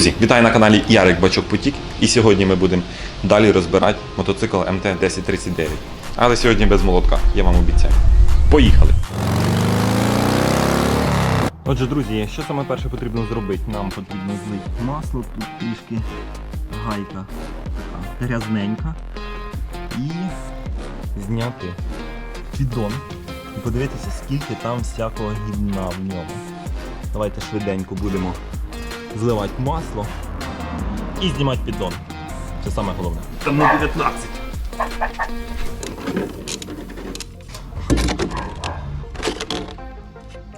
Друзі, вітаю на каналі Ярик Бачок Потік. І сьогодні ми будемо далі розбирати мотоцикл МТ-1039. Але сьогодні без молотка, я вам обіцяю. Поїхали! Отже, друзі, що саме перше потрібно зробити? Нам потрібно злити масло, тут трішки гайка така грязненька. І зняти піддон. І подивитися, скільки там всякого гімна в ньому. Давайте швиденько будемо зливати масло і знімати піддон. Це саме головне. Тому 19.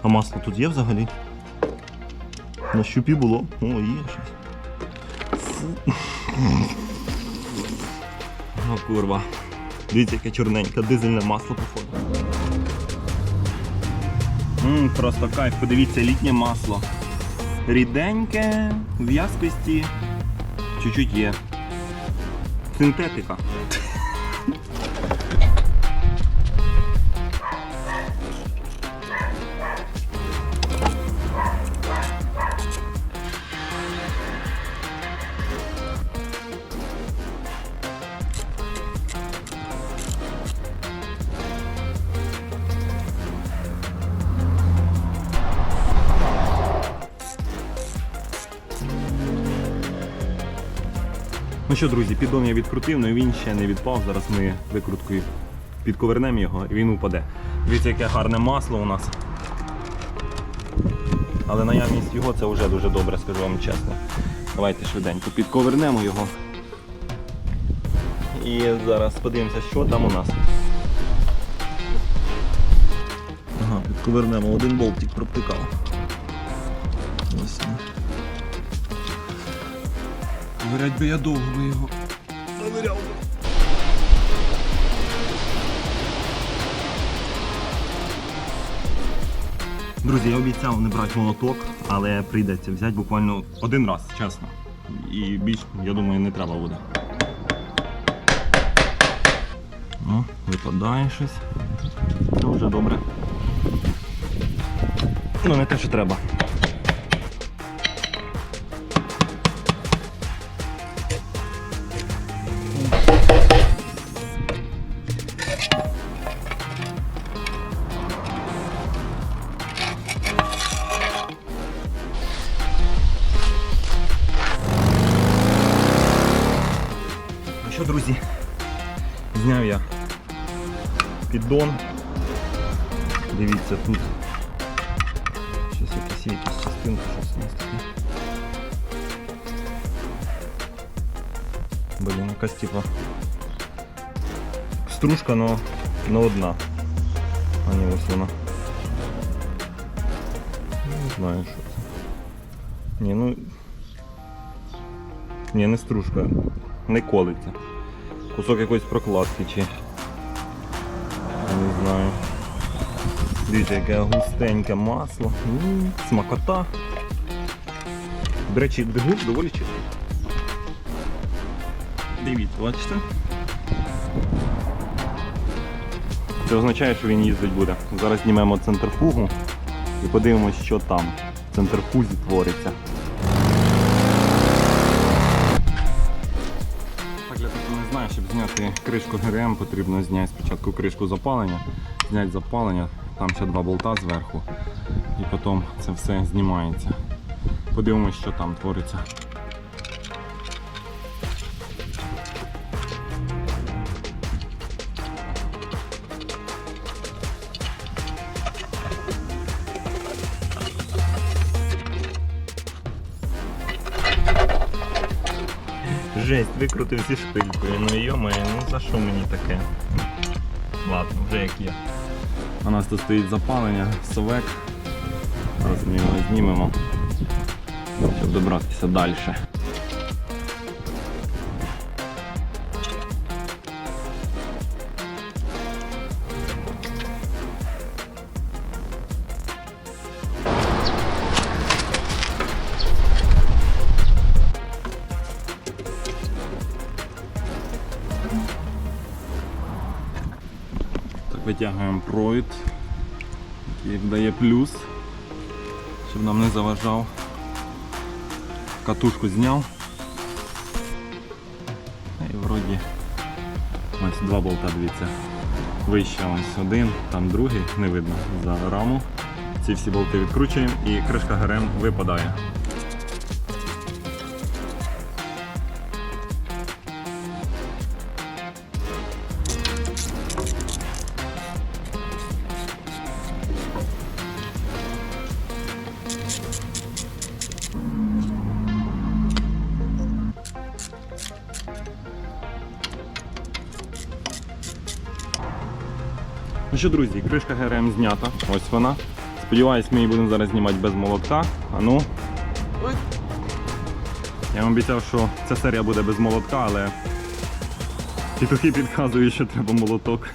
А масло тут є взагалі? На щупі було. О, є щось. Фу. Ну, курва. Дивіться, яке чорненьке, дизельне масло походу. Просто кайф, подивіться, літнє масло. Ріденьке, в'язкості чуть-чуть є. Синтетика. Ну що, друзі, піддон я відкрутив, але він ще не відпав. Зараз ми викруткою підковернемо його і він упаде. Дивіться, яке гарне масло у нас. Але наявність його це вже дуже добре, скажу вам чесно. Давайте швиденько підковернемо його. І зараз подивимося, що там у нас. Ага, підковернемо, один болтик протикав. Ось. Ковирять би я довго би його ковиряв. би. Друзі, я обіцяв не брати молоток, але прийдеться взяти буквально один раз, чесно. І більш, я думаю, не треба буде. О, випадає щось. Це вже добре. Ну, не те, що треба. Блін, якась типа стружка, но, но одна. А не ось вона. Не знаю, що це. Ні, ну. Ні, не стружка, не колиться. Кусок якоїсь прокладки чи. Не знаю. Дивіться, яке густеньке масло. М, Смакота. До речі, двигун доволі чистий. Дивіться, бачите? Це означає, що він їздить буде. Зараз знімемо центрифугу і подивимось, що там в центрифузі твориться. Так, для тих, не знає, щоб зняти кришку ГРМ, потрібно зняти спочатку кришку запалення, зняти запалення, там ще два болта зверху, і потім це все знімається. Подивимось, що там твориться. Жесть, викрутив зі шпилькою. Ну йомає, ну за що мені таке? Ладно, вже як є. У нас тут стоїть запалення, совек. Зараз ми його знімемо, щоб добратися далі. Витягуємо провід, який дає плюс, щоб нам не заважав. катушку зняв. І вроді ось два болта, дивіться. Вище ось один, там другий, не видно за раму. Ці всі болти відкручуємо і кришка ГРМ випадає. Ну що, друзі, кришка ГРМ знята. Ось вона. Сподіваюсь, ми її будемо зараз знімати без молотка. А ну. Я вам обіцяв, що ця серія буде без молотка, але петухи підказують, що треба молоток.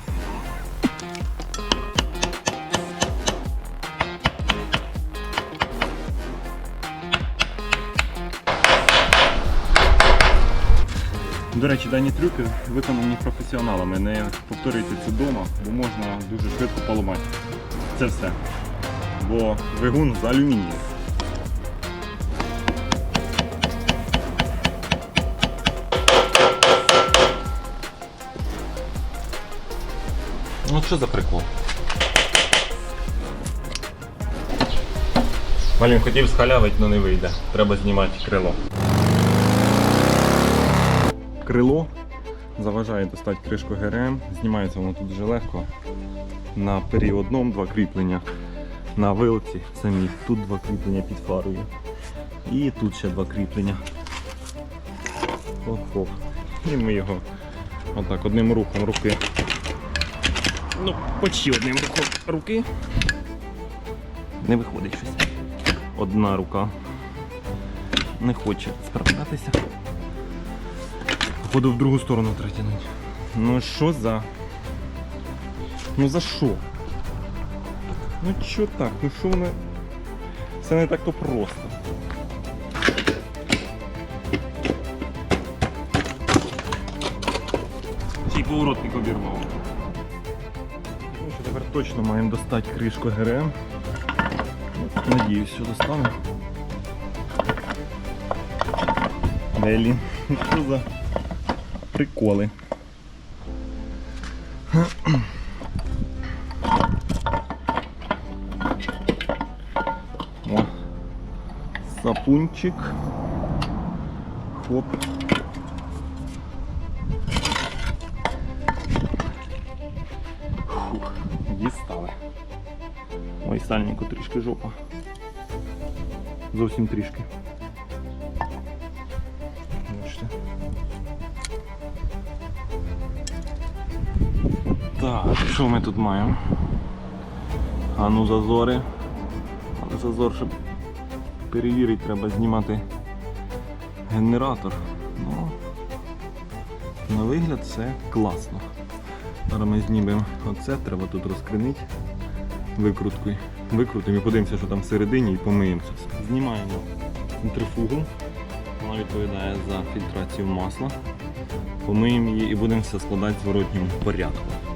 До речі, дані трюки виконані професіоналами. Не повторюйте це вдома, бо можна дуже швидко поламати. Це все. Бо двигун з алюмінію. Ну що за прикол? Малін хотів схалявить, але не вийде. Треба знімати крило. Крило заважає достати кришку ГРМ. Знімається воно тут дуже легко. На періодному два кріплення. На вилці самі. Тут два кріплення під фарою. І тут ще два кріплення. Хоп-хоп. І ми його отак одним рухом руки. Ну, почти одним рухом руки. Не виходить щось. Одна рука не хоче справлятися. Походу в другу сторону треба тягнути. Ну що за. Ну за що? Ну що так? Ну що воно. Це не так то просто. Ще поворотник обірвав. Ну що тепер точно маємо достати кришку ГРМ. Надіюсь, що достанемо. Блін, що за приколи. О, сапунчик. Хоп. Фух, дістали. Ой, сальнику трішки жопа. Зовсім трішки. Так, що ми тут маємо? А ну зазори. Але зазор, щоб перевірити, треба знімати генератор. Ну, на вигляд все класно. Зараз ми знімемо оце, треба тут розкринити викруткою. Викрутимо і подивимося, що там всередині і помиємо це все. Знімаємо центрифугу. Вона відповідає за фільтрацію масла. Помиємо її і будемо все складати в зворотньому порядку.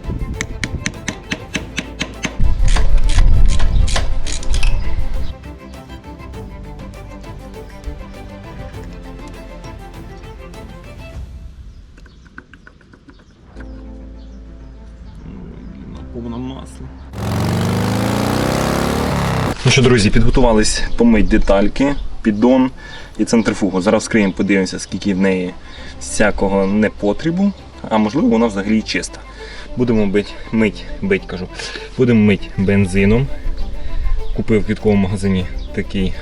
Повна масла. Ну що, друзі, підготувались помить детальки, піддон і центрифугу. Зараз вскриємо, подивимося, скільки в неї всякого непотребу, а можливо вона взагалі чиста. Будемо бить, мить, бить, кажу. Будемо мить бензином. Купив в квітковому магазині такий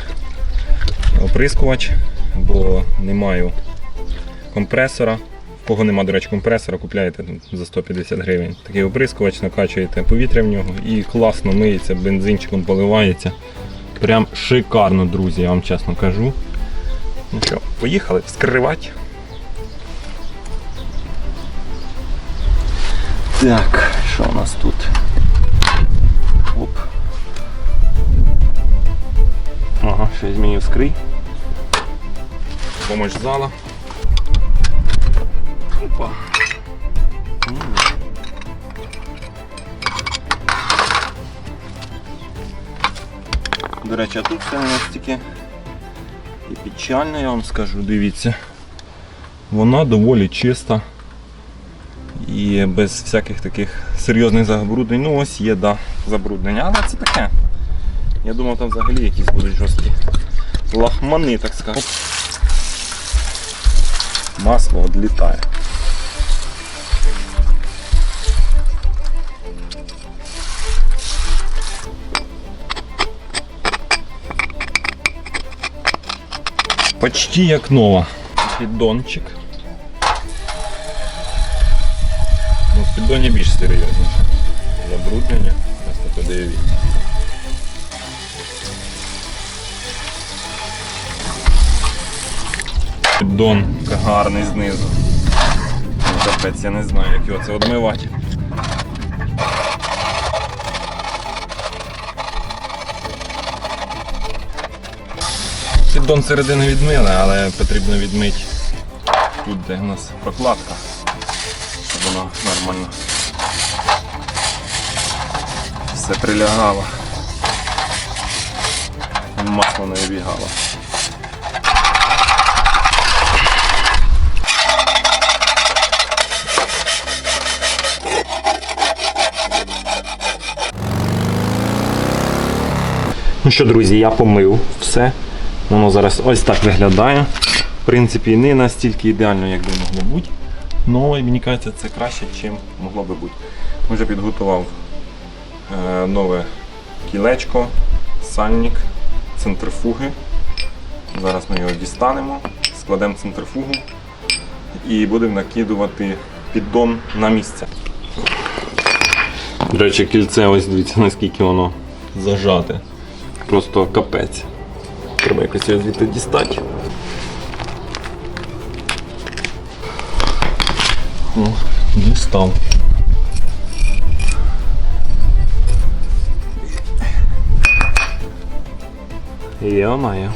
оприскувач, бо не маю компресора. Кого нема, до речі, компресора, купляєте за 150 гривень. Такий оприскувач, накачуєте повітря в нього і класно миється, бензинчиком поливається. Прям шикарно, друзі, я вам чесно кажу. Ну що, поїхали вскривати. Так, що у нас тут? Оп. Ага, щось мені вскрий. Помощь зала. Опа. До речі, а тут все у нас тільки і печально, я вам скажу, дивіться. Вона доволі чиста і без всяких таких серйозних забруднень. Ну ось є, да, забруднення, але це таке. Я думав, там взагалі якісь будуть жорсткі лахмани, так сказати. Масло відлітає. Почти як нова. Піддончик. Ну, в піддоні більш серйозніше. Забруднення. Просто подивіться. Піддон гарний знизу. Капець, я не знаю, як його це одмивати. Піддон середини відмили, але потрібно відмити тут, де у нас прокладка, щоб воно нормально все прилягало. Масло не вибігало. Ну що, друзі, я помив все. Воно зараз ось так виглядає. В принципі, не настільки ідеально, як би могло бути. Але мені кажеться, це краще, ніж могло би бути. Вже підготував е, нове кілечко, сальник, центрифуги. Зараз ми його дістанемо, складемо центрифугу і будемо накидувати піддон на місце. До речі, кільце, ось дивіться, наскільки воно зажате. Просто капець. Треба якось його звідти дістати. О, дістав. Йо-моє.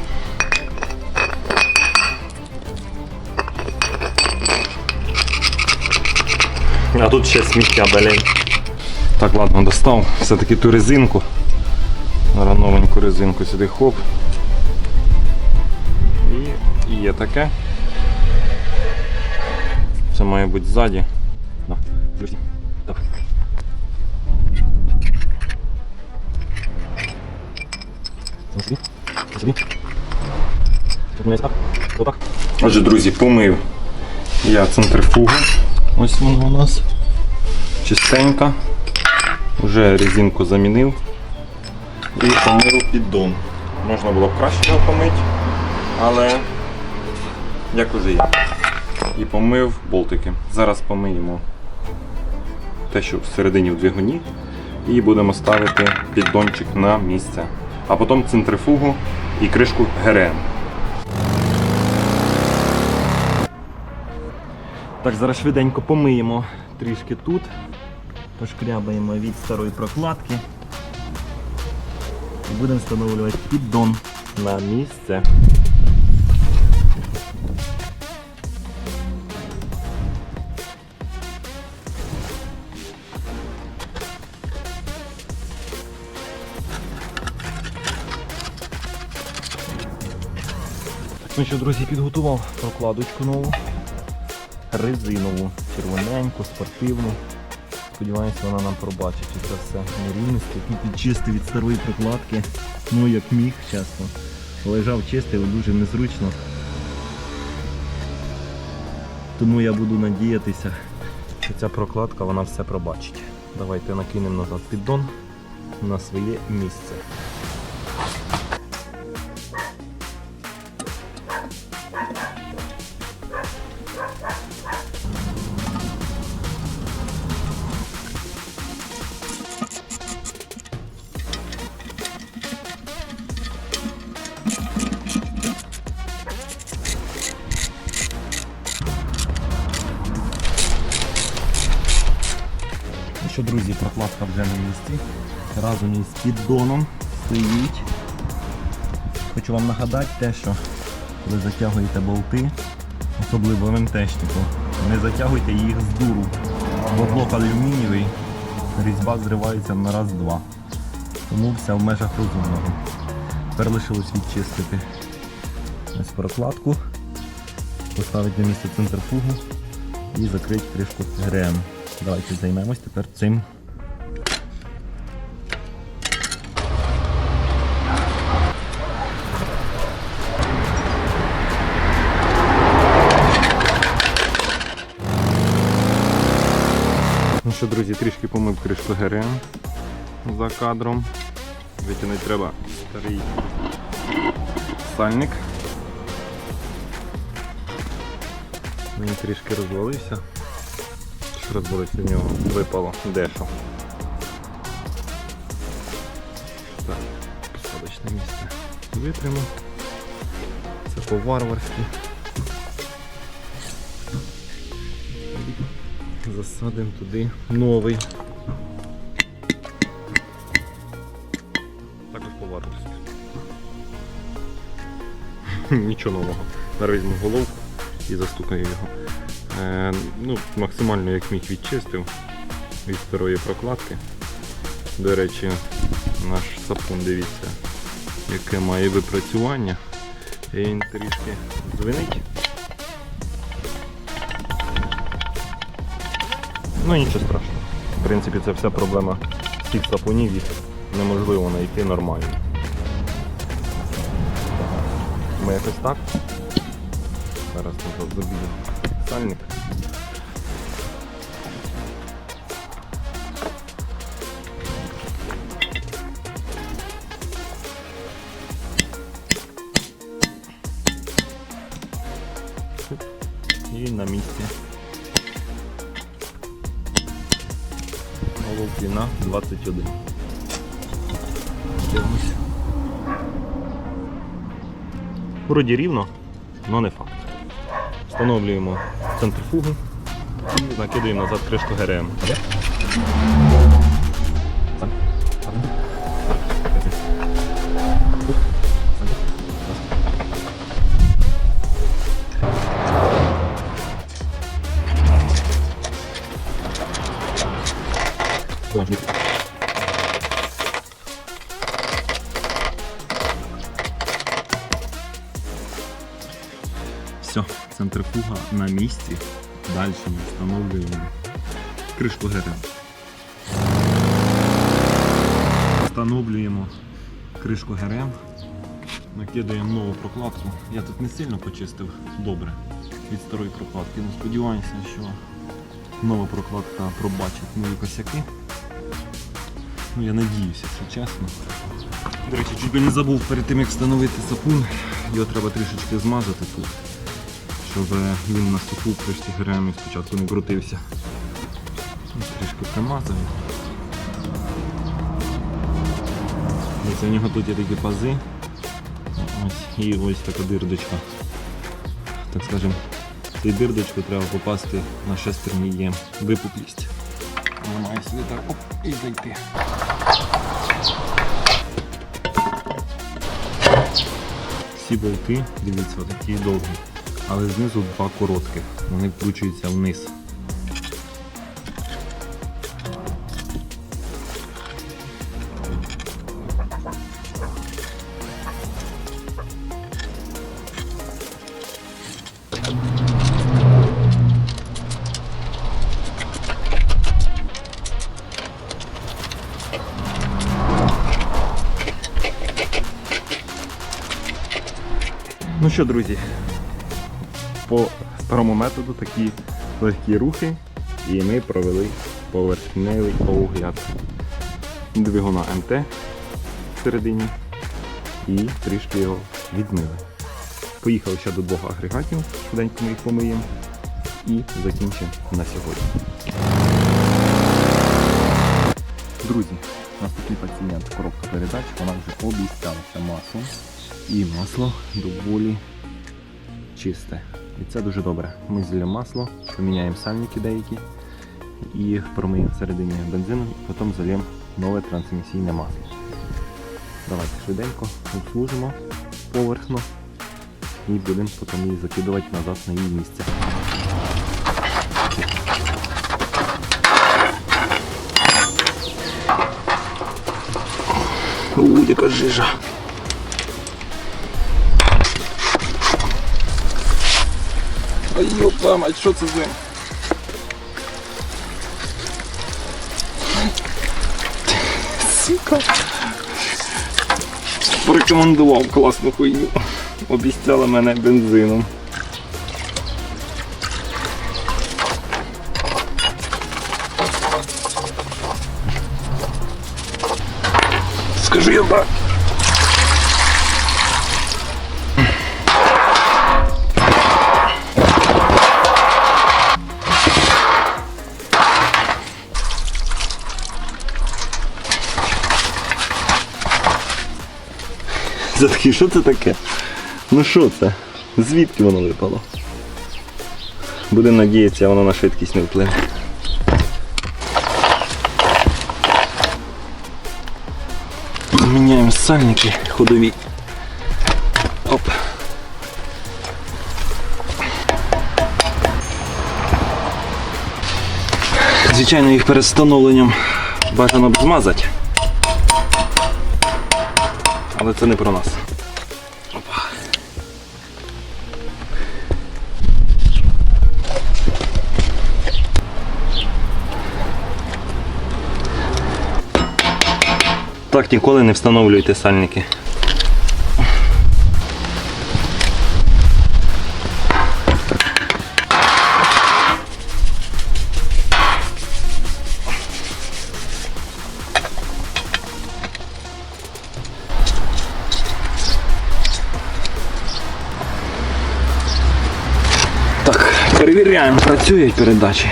А тут ще сміття, блін. Так, ладно, достав все-таки ту резинку. Зараз новеньку резинку сюди хоп. Є таке. Це має бути ззаді. Отже, друзі, помив я центрифугу. Ось вона у нас. Чистенька. Уже резинку замінив. І помив піддон. Можна було б краще його помити, але як уже є. І помив болтики. Зараз помиємо те, що всередині в двигуні, і будемо ставити піддончик на місце. А потім центрифугу і кришку ГРМ. Так, зараз швиденько помиємо трішки тут. Пошкрябаємо від старої прокладки. І будемо встановлювати піддон на місце. Ну що, друзі, підготував прокладочку нову, резинову, червоненьку, спортивну. Сподіваюся, вона нам пробачить це все нерівності. Тут підчистив від старої прокладки. Ну як міг, чесно. Лежав чистий, дуже незручно. Тому я буду надіятися, що ця прокладка вона все пробачить. Давайте накинемо назад піддон на своє місце. Що, друзі, прокладка вже на місці. Разом із піддоном стоїть. Хочу вам нагадати те, що коли затягуєте болти, особливо в МТшнику, не затягуйте їх з дуру, бо блок алюмінієвий, різьба зривається на раз-два. Тому все в межах розумного. Тепер лишилось відчистити ось прокладку, поставити на місце центрифугу і закрити кришку ГРМ. Давайте займемось тепер цим. Ну що, друзі, трішки помив кришку за кадром. Витягнути треба старий сальник. Він трішки розвалився. Розвалився в нього випало дещо. Так, посадочне місце витримав. Це по-варварськи. Засадимо туди новий. Також по-варварськи. Нічого нового. Зараз візьму головку і застукаю його. Е, ну, максимально як міг відчистив від старої прокладки. До речі, наш сапун, дивіться, яке має випрацювання. І Він трішки звенить. Ну нічого страшного. В принципі, це вся проблема всіх сапунів, їх неможливо знайти нормально. Ми якось так. Зараз ми забіжу сальник. І на місці. Головки на 21. Дивимось. Рівно, але не факт. Встановлюємо центрифугу накидаємо назад кришку ГРМ. Кришку Встановлюємо кришку ГРМ, накидаємо нову прокладку. Я тут не сильно почистив добре від старої прокладки, але сподіваюся, що нова прокладка пробачить мої косяки. Ну, я надіюся, якщо чесно. До речі, чуть би не забув перед тим як встановити сапун, його треба трішечки змазати тут щоб він на суху кришці ГРМ спочатку не крутився. Ну, Трішки примазав. Дивіться, у нього тут є такі пази. Ось, і ось така дирдочка. Так скажем, цю дирдочку треба попасти на шестерні є випуклість. Вона має сюди так оп, і зайти. Всі болти, дивіться, такі довгі але знизу два коротких. Вони вкручуються вниз. Що, друзі, по старому методу такі легкі рухи, і ми провели поверхневий огляд двигуна МТ всередині і трішки його відмили. Поїхали ще до двох агрегатів, швиденько ми їх помиємо і закінчимо на сьогодні. Друзі, наступний пацієнт коробка передач, вона вже обіцялася маслом. І масло доволі чисте. І це дуже добре. Ми зілля масло, поміняємо сальники деякі і промиємо всередині бензину, і потім зальємо нове трансмісійне масло. Давайте швиденько обслужимо поверхно і будемо потім її закидувати назад на її місце. У, яка жижа. Ой, ёпта мать, що це з ним? Сука. Порекомендував класну хуйню. Обіцяла мене бензином. Скажи я так. Затки, що це таке? Ну що це? Звідки воно випало? Будемо надіятися, воно на швидкість не вплине. Міняємо сальники ходові. Оп. Звичайно, їх перед встановленням бажано б змазати. Але це не про нас. Опа. Так ніколи не встановлюйте сальники. Працюють передачі.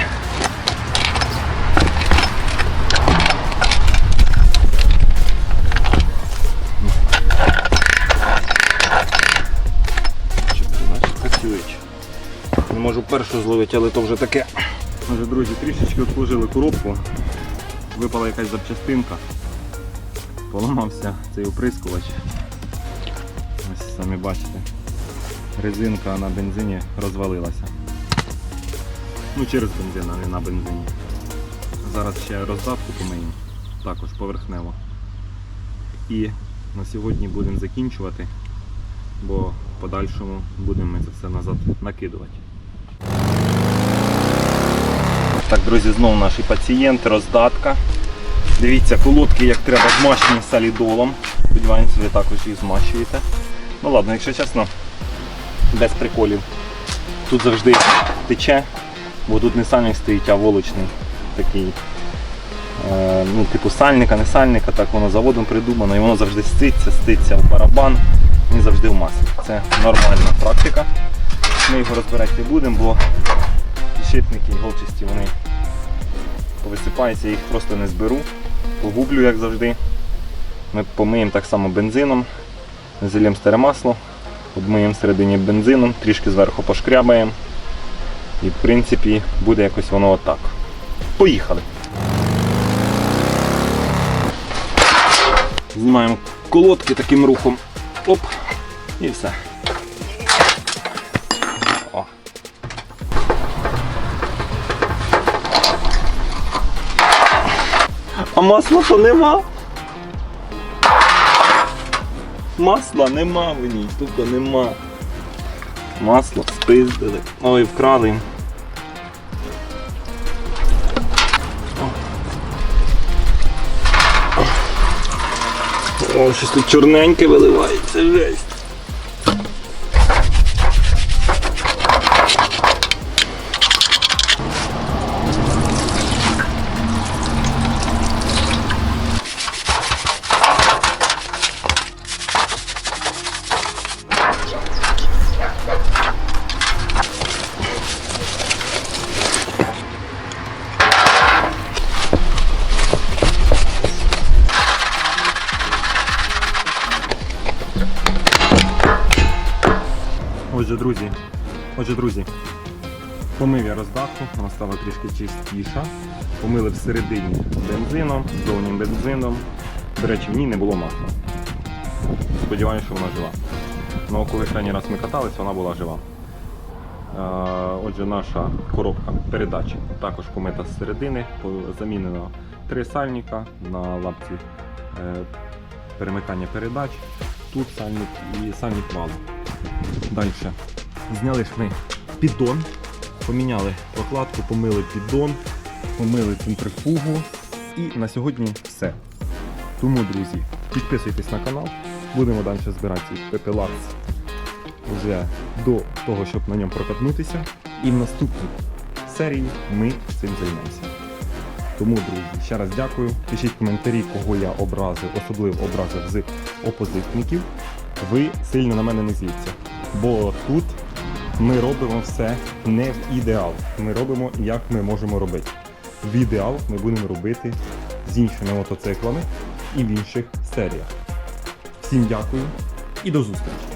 Не можу першу зловити, але то вже таке. Може, друзі, трішечки обслужили коробку. Випала якась запчастинка. Поламався цей оприскувач. Ось самі бачите резинка на бензині розвалилася. Ну, через бензин, а не на бензині. Зараз ще роздатку помиємо, також поверхнево. І на сьогодні будемо закінчувати, бо в подальшому будемо ми це все назад накидувати. Так, друзі, знову наш пацієнт, роздатка. Дивіться, колодки як треба змащені солідолом. Сподіваємося, ви також їх змащуєте. Ну ладно, якщо чесно, без приколів. Тут завжди тече, бо тут не сальник стоїть, а волочний такий. Е, ну, типу сальника, не сальника, так воно заводом придумано і воно завжди ститься, ститься в барабан, він завжди в маслі. Це нормальна практика. Ми його розбирати не будемо, бо підшипники голчасті вони повисипаються, їх просто не зберу. Погублю, як завжди. Ми помиємо так само бензином, зальємо старе масло, обмиємо всередині бензином, трішки зверху пошкрябаємо. І в принципі буде якось воно отак. Поїхали. Знімаємо колодки таким рухом. Оп. І все. А масла то нема. Масла нема в ній, тупо нема. Масло спиздили. Ой, вкрали. О, щось тут чорненьке виливається, жесть. Отже, друзі, отже, друзі, помив я роздатку, вона стала трішки чистіша. Помили всередині бензином, зовні бензином. До речі, в ній не було масла. Сподіваюся, що вона жива. Ну, коли крайній раз ми катались, вона була жива. Е, Отже, наша коробка передач також помита з середини, замінено три сальника на лапці е, перемикання передач. Тут сальник і сальник валу. Далі. Зняли ж ми піддон. Поміняли прокладку, помили піддон, помили центрифугу. І на сьогодні все. Тому, друзі, підписуйтесь на канал. Будемо далі збирати цей пепелакс вже до того, щоб на ньому прокатнутися. І в наступній серії ми цим займемося. Тому, друзі, ще раз дякую. Пишіть коментарі, кого я образив, особливо образив з опозитників. Ви сильно на мене не зліться. Бо тут ми робимо все не в ідеал. Ми робимо, як ми можемо робити. В ідеал ми будемо робити з іншими мотоциклами і в інших серіях. Всім дякую і до зустрічі!